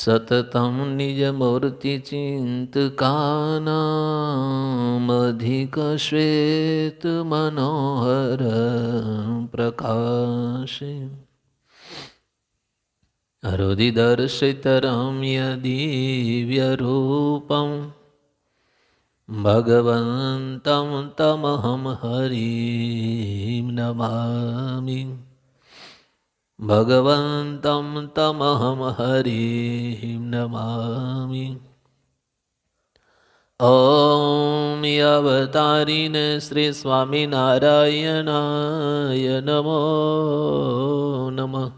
સતતમ નિજમૂર્તિ ચિંતકાનામધિક શ્વેત મનોહર પ્રકાશે હૃદિદર્શિતરમ્ય દિવ્યરૂપम् ભગવંતમ તમહમ હરિं નમામિ ભગવંતમ તમહમ હરિ નમામિ ઓમ અવતારીને શ્રી સ્વામિનારાયણાય નમો નમ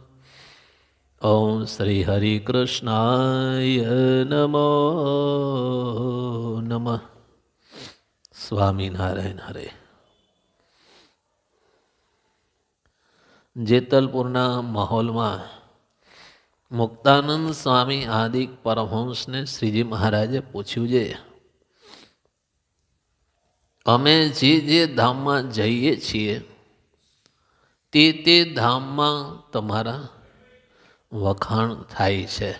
ઓમ શ્રી હરિકૃષ્ણાય નમો નમ સ્વામિનારાયણ હરે જેતલપુરના માહોલમાં મુક્તાનંદ સ્વામી આદિક પરમહંસને શ્રીજી મહારાજે પૂછ્યું છે, અમે જે જે ધામમાં જઈએ છીએ, તે તે ધામમાં તમારા વખાણ થાય છે.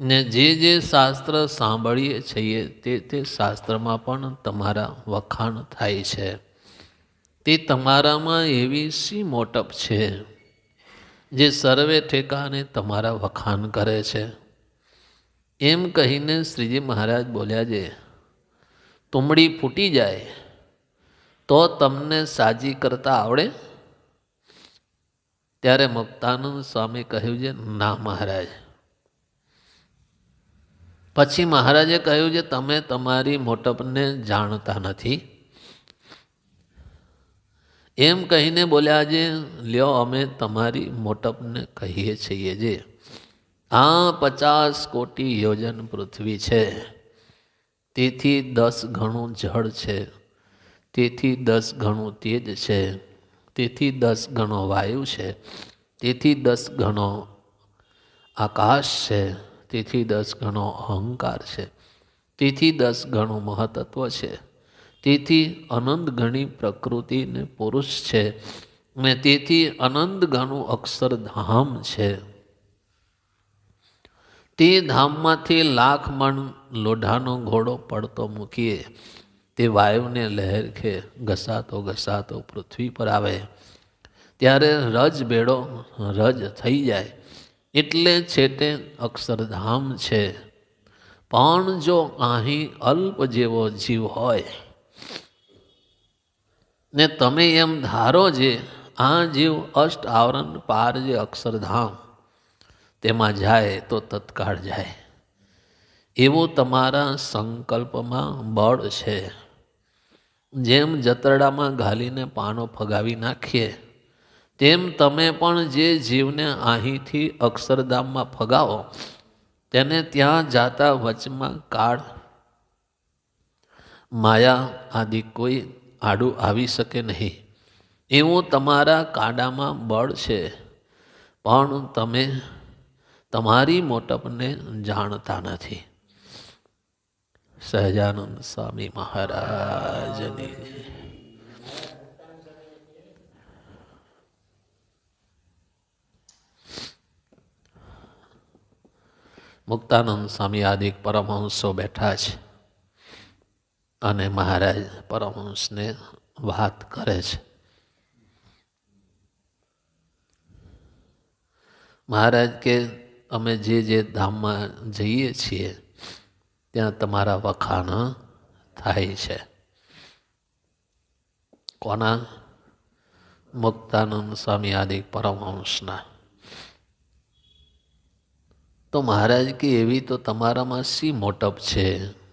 ને જે જે શાસ્ત્ર સાંભળીએ છીએ, તે તે શાસ્ત્રમાં પણ તમારા વખાણ થાય છે. તે તમારામાં એવી સી મોટપ છે? જે સર્વે ઠેકાને તમારા વખાણ કરે છે? એમ કહીને શ્રીજી મહારાજ બોલ્યા છે તુમડી ફૂટી જાય તો તમને સાજી કરતા આવડે? ત્યારે મુક્તાનંદ સ્વામી કહ્યું છે ના મહારાજ. પછી મહારાજે કહ્યું છે તમે તમારી મોટપને જાણતા નથી. એમ કહીને બોલ્યા જે લ્યો અમે તમારી મોટપને કહીએ છીએ જે, આ પચાસ કોટી યોજન પૃથ્વી છે. તેથી દસ ગણું જળ છે. તેથી દસ ગણું તેજ છે. તેથી દસ ગણો વાયુ છે. તેથી દસ ગણો આકાશ છે. તેથી દસ ગણો અહંકાર છે. તેથી દસ ગણું મહતત્વ છે. તેથી અનંત ગણી પ્રકૃતિ ને પુરુષ છે ને તેથી અનંત ગણું અક્ષરધામ છે. તે ધામમાંથી લાખ મણ લોઢાનો ઘોડો પડતો મૂકીએ, તે વાયુને લહેરખે ઘસાતો ઘસાતો પૃથ્વી પર આવે. ત્યારે રજ બેડો રજ થઈ જાય, એટલે છેટે અક્ષરધામ છે. પણ જો અહીં અલ્પ જેવો જીવ હોય ને તમે એમ ધારો જે, આ જીવ અષ્ટ આવરણ પાર જે અક્ષરધામ, તેમાં જાય તો તત્કાળ જાય. એવો તમારા સંકલ્પમાં બળ છે. જેમ જતરડામાં ઘાલીને પાનો ફગાવી નાખીએ, તેમ તમે પણ જે જીવને અહીંથી અક્ષરધામમાં ફગાવો, તેને ત્યાં જાતા વચમાં કાળ, માયા આદિ કોઈ આડું આવી શકે નહીં. એવું તમારા કાડામાં બળ છે, પણ તમે તમારી મોટપને જાણતા નથી. સહજાનંદ સ્વામી મહારાજની. મુક્તાનંદ સ્વામી આદિક પરમહંસો બેઠા છે. અને મહારાજ પરમહંસને વાત કરે છે. મહારાજ કે, અમે જે જે ધામમાં જઈએ છીએ, ત્યાં તમારા વખાણ થાય છે. કોના? મુક્તાનંદ સ્વામી આદિ પરમહંસના. તો મહારાજ કે, એવી તો તમારામાં શી મોટપ છે?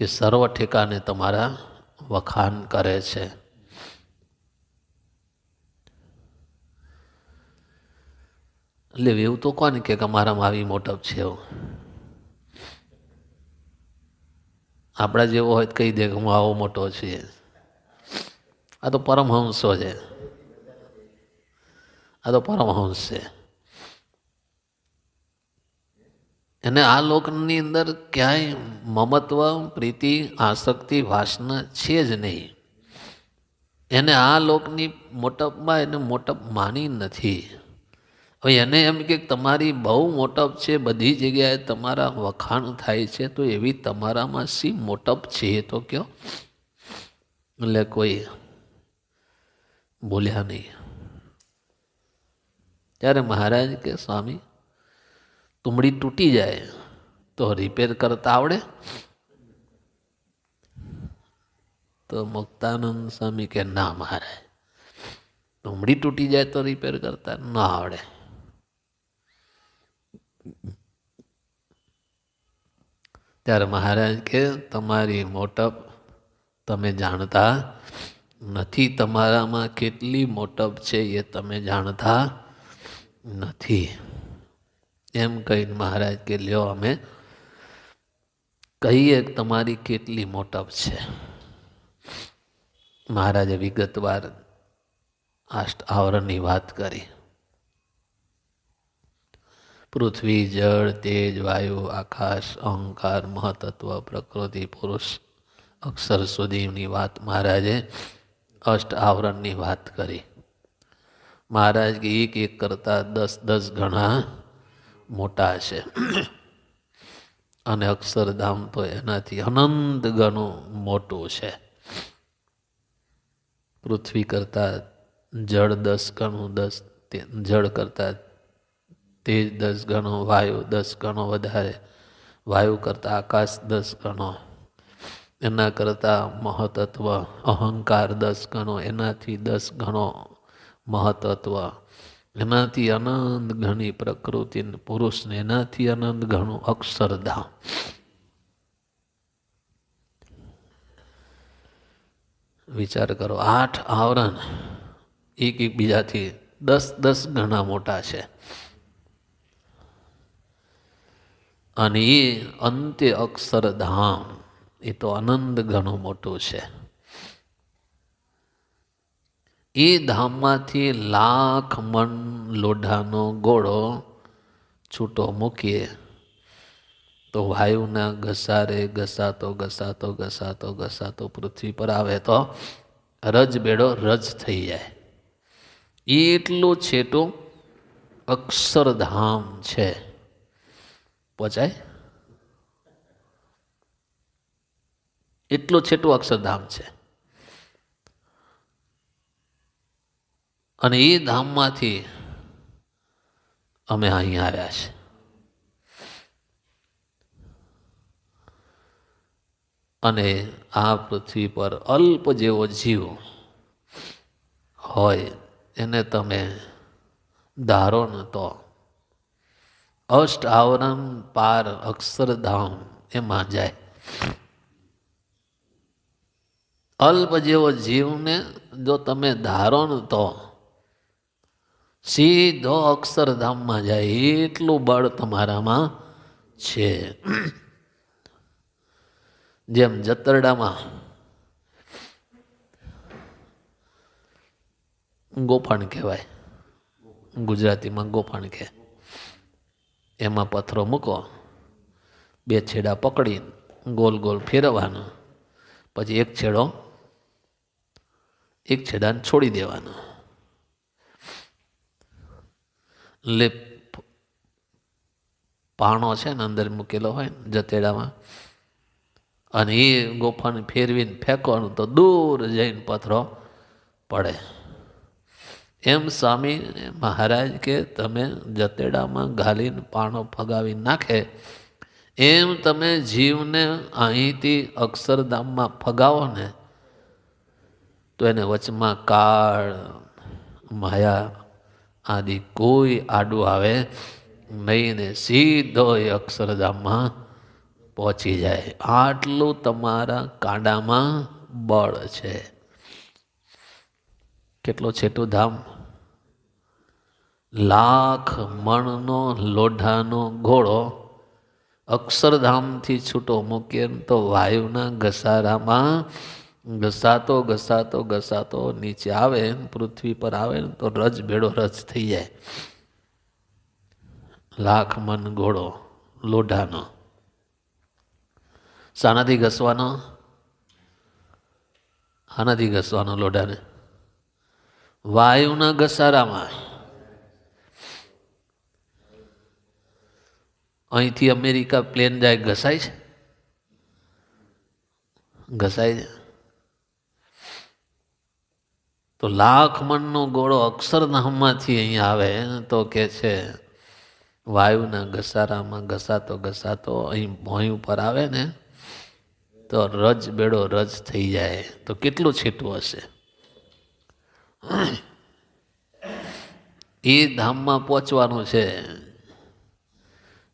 કે સર્વ ઠેકાને તમારા વખાણ કરે છે. એટલે એવું તો કોને કે અમારામાં આવી મોટપ છે એવું? આપણા જેવો હોય કહી દે કે હું આવો મોટો છીએ. આ તો પરમહંસો છે. આ તો પરમહંસ છે. એને આ લોકની અંદર ક્યાંય મમત્વ, પ્રીતિ, આસક્તિ, વાસના છે જ નહીં. એને આ લોકની મોટપમાં એને મોટપ માની નથી. હવે એને એમ કે તમારી બહુ મોટપ છે, બધી જગ્યાએ તમારા વખાણ થાય છે, તો એવી તમારામાં શી મોટપ છે એ તો કયો? એટલે કોઈ બોલ્યા નહીં. ત્યારે મહારાજ કે, સ્વામી તુમડી તૂટી જાય તો રિપેર કરતા આવડે તો મુક્તાનંદ સ્વામી કે ના મહારાજ તુમડી તૂટી જાય તો રિપેર કરતા ના આવડે ત્યારે મહારાજ કે તમારી મોટપ તમે જાણતા નથી તમારામાં કેટલી મોટપ છે એ તમે જાણતા નથી એમ કહીને મહારાજ કે, લ્યો અમે, કહીએ તમારી કેટલી મોટપ છે. મહારાજે વિગતવાર આષ્ટ આવરણની વાત કરી. પૃથ્વી, જળ, તેજ, વાયુ, આકાશ, અહંકાર મહતત્વ પ્રકૃતિ, પુરુષ, અક્ષર સુધીની વાત મહારાજે અષ્ટ આવરણની વાત કરી. મહારાજ કે એક એક કરતા દસ દસ ગણા મોટા છે. અને અક્ષરધામ તો એનાથી અનંત ગણું મોટું છે. પૃથ્વી કરતા જળ દસ ગણું, દસ જળ કરતાં તેજ દસ ગણો, વાયુ દસ ગણો વધારે, વાયુ કરતાં આકાશ દસ ગણો, એના કરતાં મહતત્વ અહંકાર દસ ગણો, એનાથી દસ ગણો મહતત્વ એનાથી આનંદ ઘણી પ્રકૃતિ પુરુષને એનાથી આનંદ ઘણું અક્ષરધામ વિચાર કરો, આઠ આવરણ એક એકબીજાથી દસ દસ ગણા મોટા છે. અને એ અંતે અક્ષરધામ એ તો આનંદ ઘણું મોટું છે. એ ધામમાંથી લાખ મન લોઢાનો ગોળો છૂટો મૂકીએ તો વાયુના ઘસારે ઘસાતો ઘસાતો ઘસાતો ઘસાતો પૃથ્વી પર આવે તો રજ બેડો રજ થઈ જાય. એટલું છેટું અક્ષરધામ છે. પહોંચાય? એટલું છેટું અક્ષરધામ છે. અને એ ધામમાંથી અમે અહીં આવ્યા છે અને આ પૃથ્વી પર અલ્પ જેવો જીવ હોય એને તમે ધારો ન તો. અષ્ટ આવરણ પાર અક્ષરધામ એમાં જાય. અલ્પ જેવો જીવને જો તમે ધારો ને તો સીધો અક્ષરધામમાં જાય, એટલું બળ તમારામાં છે. જેમ જતરડામાં ગોફાણ કહેવાય, ગુજરાતીમાં ગોફાણ કહે. એમાં પથ્થરો મૂકો, બે છેડા પકડી, ગોલ ગોલ ફેરવવાનો. પછી એક છેડો, એક છેડાને છોડી દેવાનો. એટલે પાણો છે ને અંદર મૂકેલો હોય ને જતેડામાં, અને એ ગોફાને ફેરવીને ફેંકવાનું તો દૂર જઈને પથરો પડે. એમ સ્વામી મહારાજ કે તમે જતેડામાં ઘાલીને પાણો ફગાવી નાખે, એમ તમે જીવને અહીંથી અક્ષરધામમાં ફગાવો ને, તો એને વચમાં કાળ, માયા આદિ કોઈ આડું આવે નહીં સીધો એ અક્ષરધામમાં પહોંચી જાય. આટલું તમારા કાંડામાં બળ છે. કેટલો છેટું ધામ. લાખ મણનો લોઢાનો ઘોડો અક્ષરધામથી છૂટો મૂકીએ તો વાયુના ઘસારામાં ઘસાતો ઘસાતો ઘસાતો નીચે આવે પૃથ્વી પર આવે ને તો રજ ભેળો રજ થઈ જાય. લાખ મન ઘોડો લોઢાનો. શાનાથી ઘસવાનો? આનાથી ઘસવાનો લોઢાને? વાયુના ઘસારામાં. અહીંથી અમેરિકા પ્લેન જાય, ઘસાય છે? ઘસાય છે. તો લાખ મણનો ગોળો અક્ષરધામમાંથી અહીંયા આવે તો કે છે, વાયુના ઘસારામાં ઘસાતો ઘસાતો અહીં ભોંય ઉપર આવે ને તો રજ બેડો રજ થઈ જાય. તો કેટલું છેટું હશે? એ ધામમાં પહોંચવાનું છે.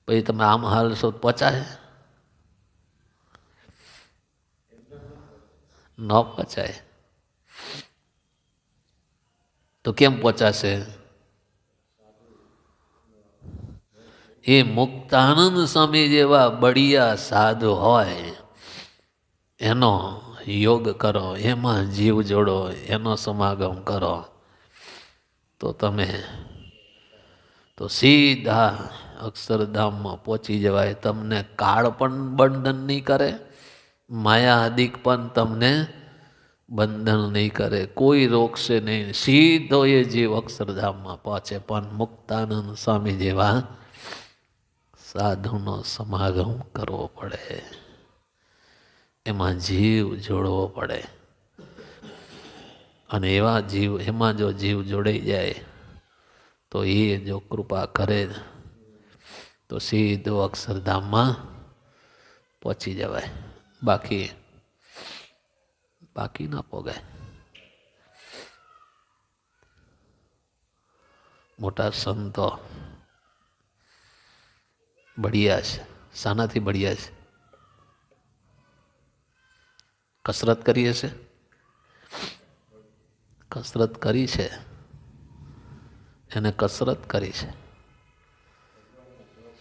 પછી તમે આમ હાલશો તો પહોંચાય. ન પહોંચાય. તો કેમ પહોંચાશે? એ મુક્તાનંદ સ્વામી જેવા બળિયા સાધુ હોય, એનો યોગ કરો, એમાં જીવ જોડો, એનો સમાગમ કરો, તો તમે, તો સીધા અક્ષરધામમાં પહોંચી જવાય. તમને કાળ પણ બંધન નહીં કરે માયા અધિક પણ તમને બંધન નહીં કરે, કોઈ રોકશે નહીં. સીધો એ જીવ અક્ષરધામમાં પહોંચે. પણ મુક્તાનંદ સ્વામી જેવા સાધુનો સમાગમ કરવો પડે. એમાં જીવ જોડવો પડે. અને એવા જીવ, એમાં જો જીવ જોડાઈ જાય, તો એ જો કૃપા કરે, તો સીધો અક્ષરધામમાં પહોંચી જવાય. બાકી બાકી ના પોગાય. મોટા સંતો બળિયા છે, શાનાથી બઢિયા છે. કસરત કરી હશે કસરત કરી છે. એને કસરત કરી છે.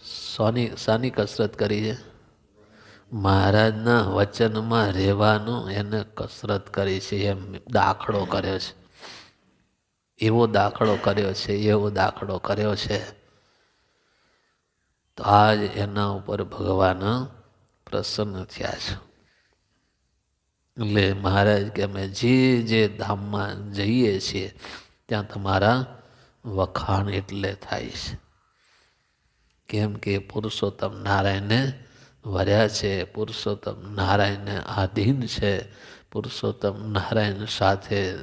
સોની શાની કસરત કરી છે. મહારાજના વચનમાં રહેવાનું એને કસરત કરી છે, એમ દાખલો કર્યો છે. એવો દાખલો કર્યો છે, એવો દાખલો કર્યો છે. તો આજ એના ઉપર ભગવાન પ્રસન્ન થયા છે. એટલે મહારાજ કે અમે જે જે ધામમાં જઈએ છીએ, ત્યાં તમારા વખાણ એટલે થાય છે. કેમ કે પુરુષોત્તમ નારાયણને વર્યા છે. પુરુષોત્તમ નારાયણને આધીન છે. પુરુષોત્તમ નારાયણ સાથે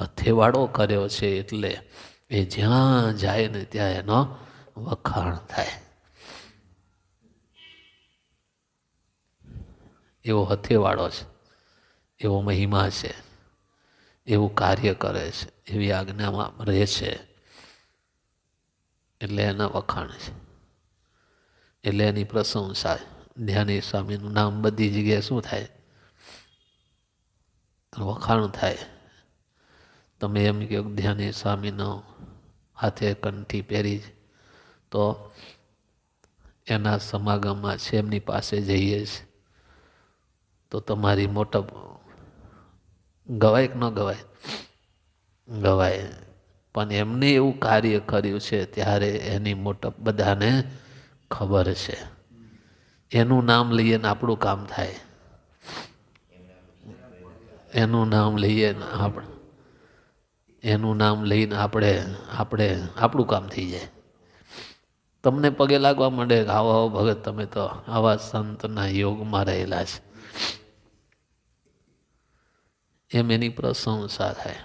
હથેવાડો કર્યો છે એટલે એ જ્યાં જાય ને ત્યાં એનો વખાણ થાય. એવો હથેવાડો છે. એવો મહિમા છે. એવું કાર્ય કરે છે. એવી આજ્ઞામાં રહે છે. એટલે એના વખાણ છે. એટલે એની પ્રશંસા ધ્યાની સ્વામીનું નામ બધી જગ્યાએ શું થાય? વખાણ થાય. તમે એમ કહો ધ્યાની સ્વામીનો હાથે કંઠી પહેરી તો એના સમાગમમાં છે એમની પાસે જઈએ છીએ તો તમારી મોટપ, ગવાય કે ન ગવાય? ગવાય. પણ એમને એવું કાર્ય કર્યું છે, ત્યારે એની મોટપ બધાને ખબર છે. એનું નામ લઈએ ને આપણું કામ થાય. એનું નામ લઈએ ને આપણે, એનું નામ લઈને આપણે આપણે આપણું કામ થઈ જાય. તમને પગે લાગવા માંડે આવો આવો ભગત, તમે તો આવા સંતના યોગમાં રહેલા છે. એમ એની પ્રશંસા થાય.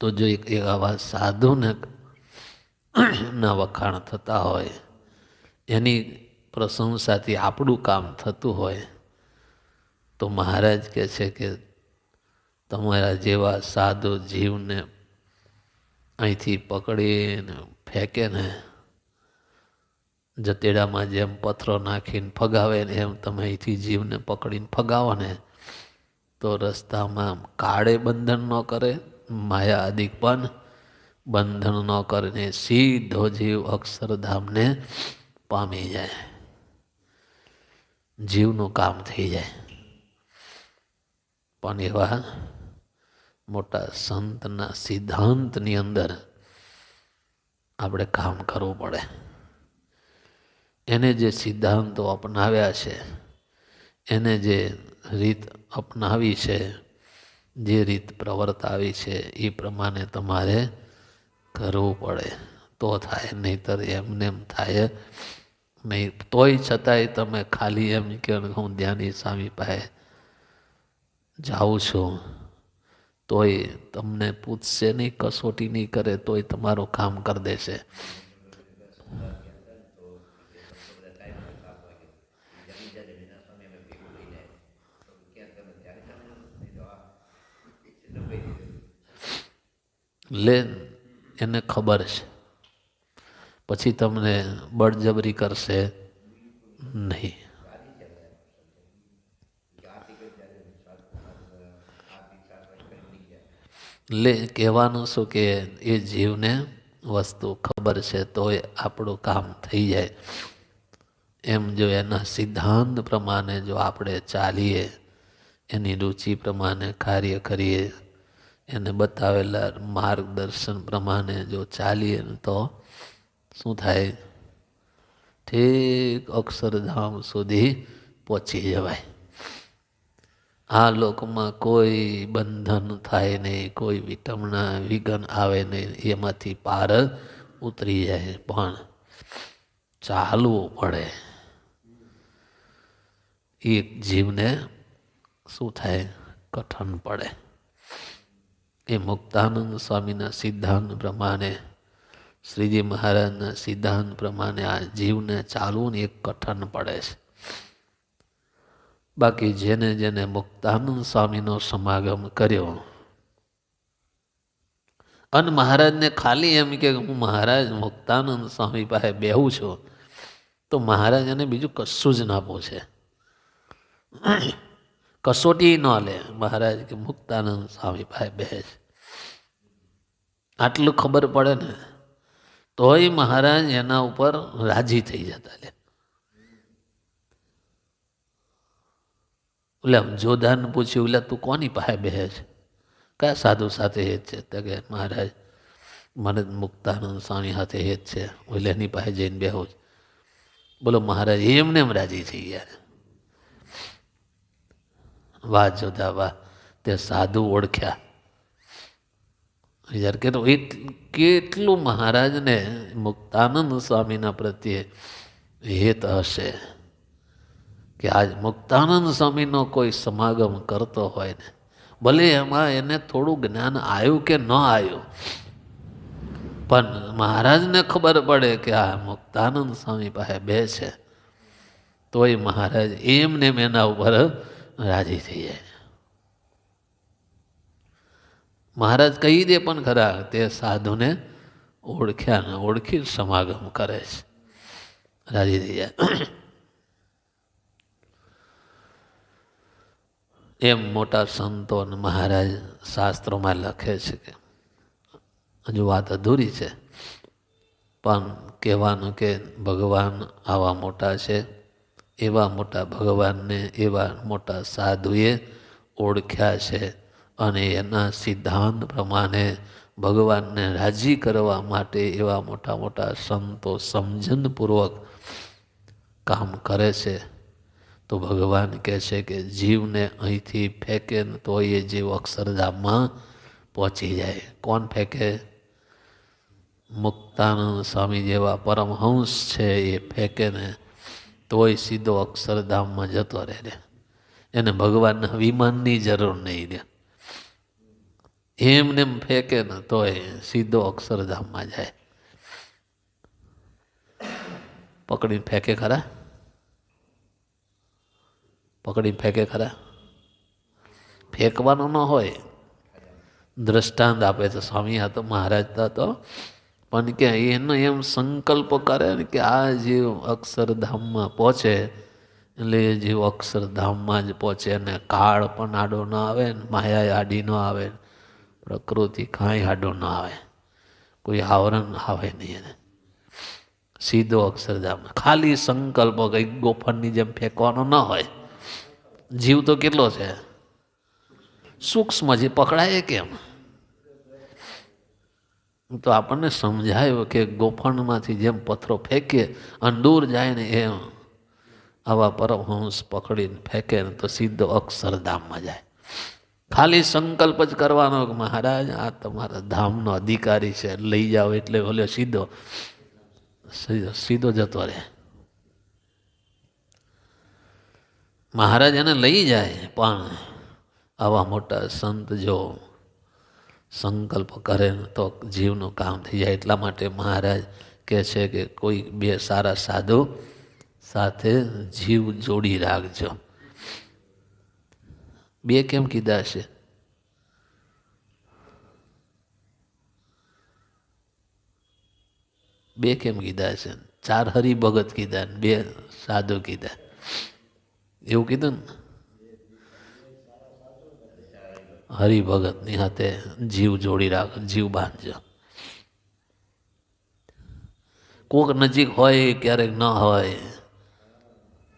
તો જો એક આવા સાધુને ના વખાણ થતા હોય. એની પ્રશંસાથી આપણું કામ થતું હોય. તો મહારાજ કહે છે કે તમારા જેવા સાધુ જીવને અહીંથી પકડીને ફેંકે ને જતેડામાં જેમ પથરો નાખીને ફગાવે ને એમ તમે અહીંથી જીવને પકડીને ફગાવો ને તો રસ્તામાં કાળે બંધન ન કરે, માયા અધિક પણ બંધન ન કરીને સીધો જીવ અક્ષરધામને પામી જાય. જીવનું કામ થઈ જાય. પણ એવા મોટા સંતના સિદ્ધાંતની અંદર આપણે કામ કરવું પડે. એને જે સિદ્ધાંતો અપનાવ્યા છે, એને જે રીત અપનાવી છે, જે રીત પ્રવર્તાવી છે, એ પ્રમાણે તમારે કરવું પડે. તો થાય, નહીતર એમને એમ થાય. નહીં તોય છતાંય તમે ખાલી એમ કે હું ધ્યાની સ્વામી પાસે જાઉં છું. તોય તમને પૂછશે નહીં, કસોટી નહીં કરે, તોય તમારું કામ કરી દેશે. લે એને ખબર છે. પછી તમને બળજબરી કરશે નહીં. લે કહેવાનું શું કે એ જીવને વસ્તુ ખબર છે તોય આપણું કામ થઈ જાય. એમ જો એના સિદ્ધાંત પ્રમાણે જો આપણે ચાલીએ, એની રુચિ પ્રમાણે કાર્ય કરીએ એને બતાવેલા માર્ગદર્શન પ્રમાણે જો ચાલીએ તો શું થાય? ઠીક અક્ષરધામ સુધી પહોંચી જવાય. આ લોકમાં કોઈ બંધન થાય નહીં, કોઈ વિટમણા વિઘન આવે નહીં, એમાંથી પાર ઉતરી જાય. પણ ચાલવું પડે. એક જીવને શું થાય? કઠણ પડે. એ મુક્તાનંદ સ્વામીના સિદ્ધાંત પ્રમાણે, શ્રીજી મહારાજના સિદ્ધાંત પ્રમાણે આ જીવને ચાલવું એક કઠણ પડે છે. બાકી જેને જેને મુક્તાનંદ સ્વામીનો સમાગમ કર્યો, અને મહારાજને ખાલી એમ કે હું મહારાજ મુક્તાનંદ સ્વામી પાસે બેહું છું, તો મહારાજ એને બીજું કશું જ ના પૂછે. કસોટી ન લે. મહારાજ કે મુક્તાનંદ સ્વામી પાસે બેસે આટલું ખબર પડે ને, તોય મહારાજ એના ઉપર રાજી થઈ જતા લે ઓલા જોધાન પૂછ્યું, ઓલા તું કોની પાસે બેહે છે? કયા સાધુ સાથે હેત છે? તો કે, મહારાજ, મને મુક્તાનંદ સ્વામી સાથે હેત છે. ઓલે એની પાસે જઈને બેહો છે. બોલો, મહારાજ, એમને એમ રાજી થઈ ગયા વાહ જોધા, વાહ. તે સાધુ ઓળખ્યા. વિચાર કે કેટલું મહારાજને મુક્તાનંદ સ્વામીના પ્રત્યે હેત હશે કે આજ મુક્તાનંદ સ્વામીનો કોઈ સમાગમ કરતો હોય ને. ભલે એમાં એને થોડું જ્ઞાન આવ્યું કે ન આવ્યું. પણ મહારાજને ખબર પડે કે આ મુક્તાનંદ સ્વામી પાસે બે છે. તોય મહારાજ એમને એના ઉપર રાજી થઈ જાય. મહારાજ કહી દે પણ ખરા, તે સાધુને ઓળખ્યા ને ઓળખી સમાગમ કરે છે. રાજી થઈ એમ મોટા સંતો અને મહારાજ શાસ્ત્રોમાં લખે છે કે હજુ વાત અધૂરી છે, પણ કહેવાનું કે ભગવાન આવા મોટા છે, એવા મોટા ભગવાનને એવા મોટા સાધુએ ઓળખ્યા છે. અને એના સિદ્ધાંત પ્રમાણે ભગવાનને રાજી કરવા માટે એવા મોટા મોટા સંતો સમજનપૂર્વક કામ કરે છે. તો ભગવાન કહે છે કે જીવને અહીંથી ફેંકે ને તો એ જીવ અક્ષરધામમાં પહોંચી જાય. કોણ ફેંકે? મુક્તાનંદ સ્વામી જેવા પરમહંસ છે એ ફેંકે ને તોય સીધો અક્ષરધામમાં જતો રહે. એને ભગવાનના વિમાનની જરૂર નહીં રહે. એમને એમ ફેંકે ને તોય સીધો અક્ષરધામમાં જાય. પકડીને ફેંકે ખરા? પકડી ફેંકે ખરા? ફેંકવાનો ન હોય. દ્રષ્ટાંત આપે છે. સ્વામી આ તો મહારાજ તો પણ કે એનો એમ સંકલ્પ કરે ને કે આ જીવ અક્ષરધામમાં પહોંચે, એટલે એ જીવ અક્ષરધામમાં જ પહોંચે ને કાળ પણ આડો ન આવે ને માયા આડી ન આવે. પ્રકૃતિ કાંઈ હાડો ન આવે. કોઈ આવરણ આવે નહીં એને. સીધો અક્ષરધામ ખાલી સંકલ્પ કંઈક ગોફણની જેમ ફેંકવાનો ન હોય. જીવ તો કેટલો છે? સૂક્ષ્મ જે પકડાય કેમ? તો આપણને સમજાયો કે ગોફણમાંથી જેમ પથ્થરો ફેંકીએ અને દૂર જાય ને એમ આવા પરમહંસ પકડીને ફેંકે ને તો સીધો અક્ષરધામમાં જાય. ખાલી સંકલ્પ જ કરવાનો કે મહારાજ, આ તમારા ધામનો અધિકારી છે, લઈ જાઓ એટલે ભલે સીધો સીધો જતો રહે. મહારાજ એને લઈ જાય, પણ આવા મોટા સંત જો સંકલ્પ કરે તો જીવનું કામ થઈ જાય. એટલા માટે મહારાજ કહે છે કે કોઈ બે સારા સાધુ સાથે જીવ જોડી રાખજો. બે કેમ કીધા છે બે કેમ કીધા છે ચાર હરિભગત કીધા બે સાધુ કીધા એવું કીધું ને હરિભગતની હાથે જીવ જોડી રાખ જીવ બાંધજો કોક નજીક હોય, ક્યારેક ન હોય,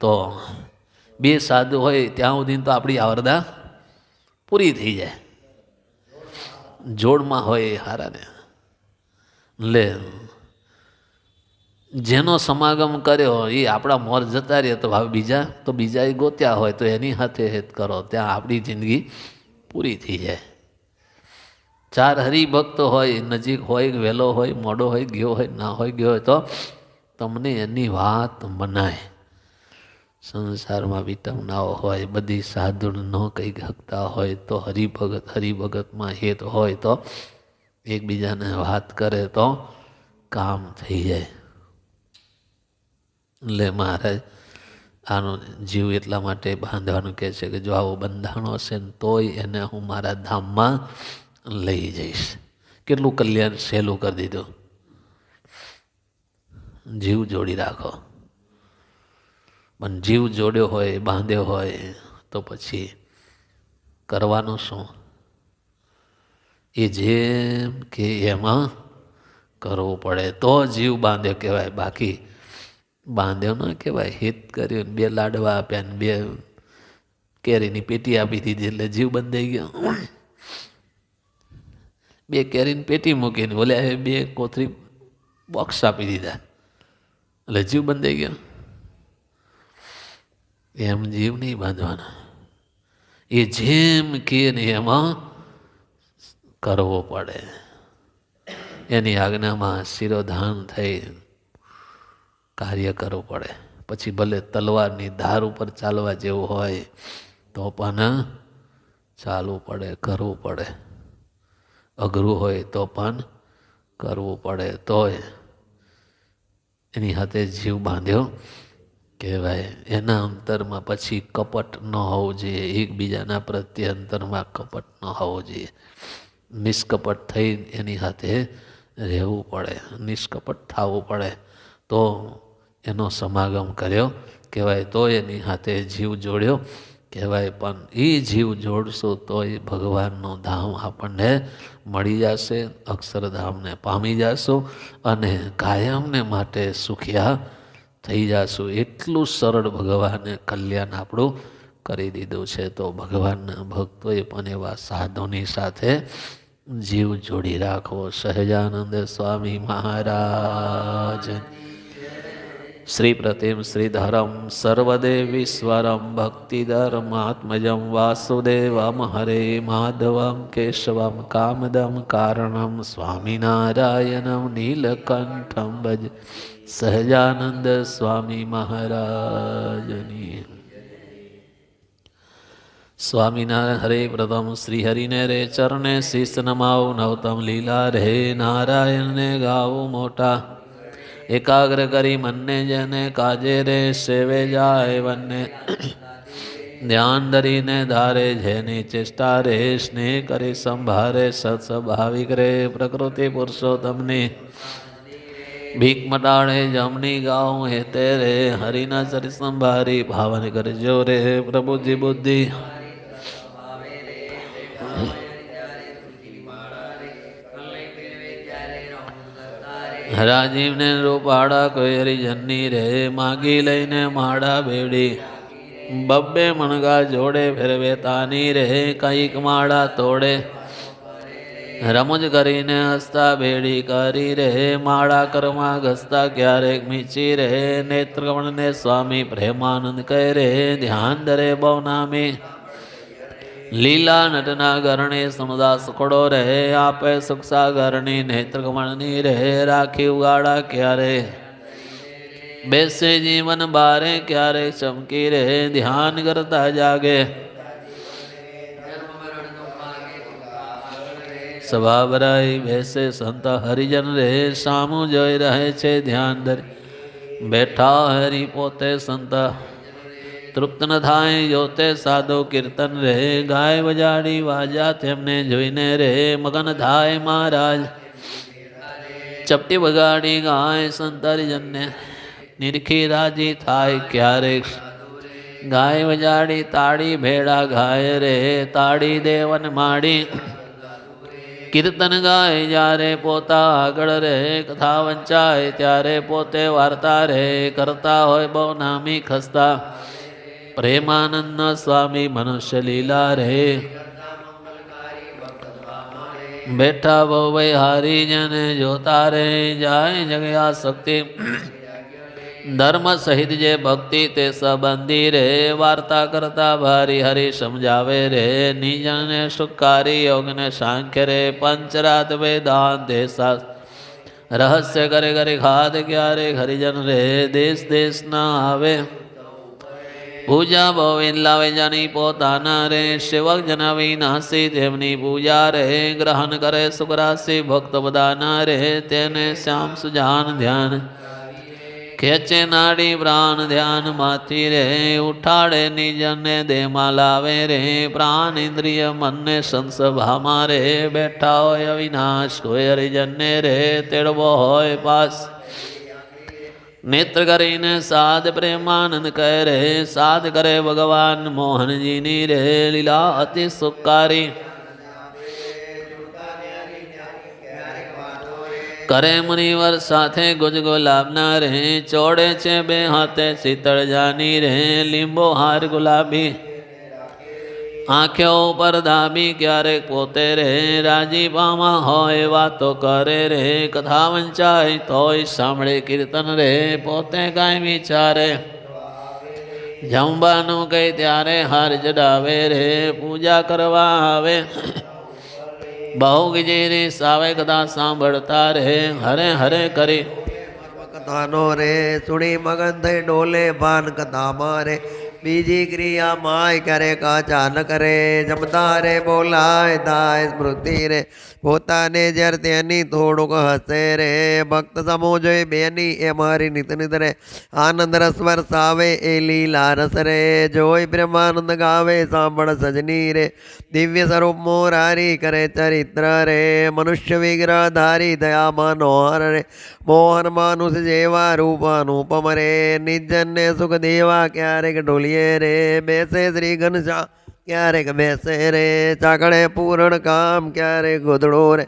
તો બે સાધુ હોય, ત્યાં સુધી તો આપણી આવરદા પૂરી થઈ જાય. જોડમાં હોય એ હારાને. લે, જેનો સમાગમ કર્યો એ આપણા મોર જતા રહે તો ભાવ બીજા, તો બીજા એ ગોત્યા હોય તો એની હાથે હેત કરો. ત્યાં આપણી જિંદગી પૂરી થઈ જાય. ચાર હરિભક્ત હોય, નજીક હોય, વહેલો હોય, મોડો હોય, ગયો હોય, ના હોય, ગયો હોય તો તમને એની વાત મનાય. સંસારમાં વિટમનાઓ હોય, બધી સાધુ ન કહી શકતા હોય તો હરિભગત, હરિભગતમાં હેત હોય તો એકબીજાને વાત કરે તો કામ થઈ જાય. એટલે મહારાજ આનો જીવ એટલા માટે બાંધવાનું કહે છે કે જો આવો બંધાણો હશે ને તોય એને હું મારા ધામમાં લઈ જઈશ. કેટલું કલ્યાણ સહેલું કરી દીધું. જીવ જોડી રાખો. પણ જીવ જોડ્યો હોય, બાંધ્યો હોય, તો પછી કરવાનું શું? એ જેમ કે એમાં કરવું પડે, તો જીવ બાંધ્યો કહેવાય. બાકી બાંધ્યો ન કહેવાય, હિત કર્યું બે લાડવા આપ્યા ને બે કેરીની પેટી આપી દીધી એટલે જીવ બંધાઈ ગયો. બે કેરીની પેટી મૂકીને બોલે બે કોથરી બોક્સ આપી દીધા. એટલે જીવ બંધાઈ ગયો. એમ જીવ નહીં બાંધવાનો. એ જેમ કે ને એમાં કરવો પડે. એની આજ્ઞામાં શિરોધાન થઈ કાર્ય કરવું પડે. પછી ભલે તલવારની ધાર ઉપર ચાલવા જેવું હોય, તો પણ ચાલવું પડે, કરવું પડે. અઘરું હોય તો પણ કરવું પડે. તોય એની હાથે જીવ બાંધ્યો. કહેવાય. એના અંતરમાં પછી કપટ ન હોવું જોઈએ. એકબીજાના પ્રત્યે અંતરમાં કપટ ન હોવું જોઈએ. નિષ્કપટ થઈ એની સાથે રહેવું પડે. નિષ્કપટ થવું પડે. તો એનો સમાગમ કર્યો. કહેવાય, તો એની સાથે જીવ જોડ્યો. કહેવાય, પણ એ જીવ જોડશો તો એ ભગવાનનો ધામ આપણને મળી જશે. અક્ષરધામને પામી જશું અને કાયમને માટે સુખિયા થઈ જશું. એટલું સરળ ભગવાને કલ્યાણ આપણું કરી દીધું છે. તો ભગવાનના ભક્તોએ પણ એવા સાધુની સાથે જીવ જોડી રાખવો. સહજાનંદ સ્વામી મહારાજ. શ્રી પ્રતિમ શ્રીધરમ સર્વદેવીશ્વરમ ભક્તિધર્માત્મજમ વાસુદેવમ હરે માધવમ કેશવમ કામદમ કારણમ સ્વામિનારાયણમ નીલકંઠમ ભજ. સહજાનંદ સ્વામી મહારાજની સ્વામિનારાયણ હરે પ્રથમ શ્રી હરિને રે ચરણે શીશ નમાવ નવતમ લીલા રે નારાયણને ગાવું મોટા એકાગ્ર કરી મનને જેને કાજે રે સેવે જાય વનને ધ્યાન ધરીને ધારે જેની ચેષ્ટા રે સ્નેહ કરી સંભારે સત્સ્વાભાવિક રે પ્રકૃતિ પુરુષોત્તમની ભીખ મટાડે જમની ગાઉં હેતે રે હરિના ચરિત સંભારી, ભાવન કરજો રે પ્રભુજી બુદ્ધિ. રાજીવને રૂપાડા કોઈ હરિજનની રે, માગી લઈને માડા બેડી. બબ્બે મણગા જોડે ફેરવે તાની રે, કંઈક માળા તોડે. રમજ કરીને હસતા ભેડી કરી રે માળા કરમાં ઘસતા ક્યારેક મીચી રે નેત્રકમણને સ્વામી પ્રેમાનંદ કહે રે ધ્યાન દરે બહુ નામે લીલા નટના ગરણે સમુદા સુખડો રહે, આપે સુખ સાગરની નેત્ર કમળની રહે, રાખી ઉગાડા ક્યારે? બેસે જીવન બારે, ક્યારે ચમકી રહે, ધ્યાન કરતા જાગે. સભા ભરાઈ બેસે સંત હરિજન રહે, સામું જોઈ રહે છે ધ્યાન ધરી. બેઠા હરિ પોતે સંત, તૃપ્ત ન થાય, જોતે સાદો કીર્તન રહે. ગાય વજાડી વાજા તેમને જોઈને રહે. મગન થાય મહારાજ. ચપટી વગાડી ગાય સંત હરિજનને. નિરખી રાજી થાય ક્યારેક. ગાય વજાડી તાળી ભેડા ગાય રે. તાળી દેવન માડી કીર્તન ગાય જ્યારે પોતા આગળ રહે, કથા વંચાય ત્યારે પોતે વાર્તા રહે કરતા હોય બહુ નામી ખસતા. પ્રેમાનંદ સ્વામી મનુષ્ય લીલા રહે બેઠા બહુ ભાઈ હારી જને જોતા રહે જાય જગ્યા શક્તિ. ધર્મ સહિત જે ભક્તિ તે સંબંધી રે વાર્તા કરતા ભારી હરી સમજાવે રે નિજને સુખારી યોગને સાંખ્ય રે પંચરાત વેદાંત શાસ્ત્ર રહસ્ય કરે કરે ખાદ ક્યારે હરિજન રે દેશ દેશ ના આવે પૂજા ભવિન લાવે જાની પોતાના રે સેવક જના વિનાશી તેમની પૂજા રે ગ્રહણ કરે સુખરાશી ભક્ત બધાના રે તેને શ્યામ સુજાન ધ્યાન ખેંચે નાડી પ્રાણ ધ્યાન માથી રે, ઉઠાડે નિજને દેમાં લાવે રે પ્રાણ ઇન્દ્રિય મનને સંસભામાં રે, બેઠા હોય અવિનાશ, કોઈ હરિજનને રે, તેડવો હોય પાસ. નેત્ર કરીને સાધ પ્રેમાનંદ કહે રે સાધ કરે ભગવાન મોહનજીની રે, લીલા અતિ સુખારી કરે મુનિવર સાથે ગુજગુલાબના રહે ચોડે છે બે હાથે શીતળ જાની રહે, લીંબો હાર ગુલાબી. આંખો ઉપર ધાબી ક્યારેક પોતે રહે રાજીપામાં હોય વાતો કરે રે કથા વંચાય તોય સાંભળે કીર્તન રે પોતે કાંઈ વિચારે. જમવાનું કઈ ત્યારે હાર જડાવે રે પૂજા કરવા આવે. બહુ ગીજીરી સાવે કદા સાંભળતા રહે, હરે હરે કરી. કથાનો રે સુણી મગન થઈ ડોલે ભાન કથા મારે. બીજી ક્રિયા માય કરે કાચા ન કરે, જમતા રે, બોલાય થાય સ્મૃતિ રે. પોતાને જ્યારે તેની થોડુંક હસે રે, ભક્ત સમૂહ જોઈ બેની એ મારી નિત નિત રે. આનંદ રસ વરસાવે એ લીલા રસ રે. જોઈ બ્રહ્માનંદ ગાવે, સાંભળ સજની રે. દિવ્ય સ્વરૂપ મોરારી કરે ચરિત્ર રે. મનુષ્ય વિગ્રહ ધારી દયા મનોહર રે. મોહન માનુષ જેવા રૂપ અનુપમ રે. નિજન ને સુખ દેવા ક્યારેક ઢોલીએ રે બેસે શ્રી ઘનશ્યામ. ક્યારેક બેસે રે ચાકડે પૂરણ કામ ક્યારેક ગોધડો રે.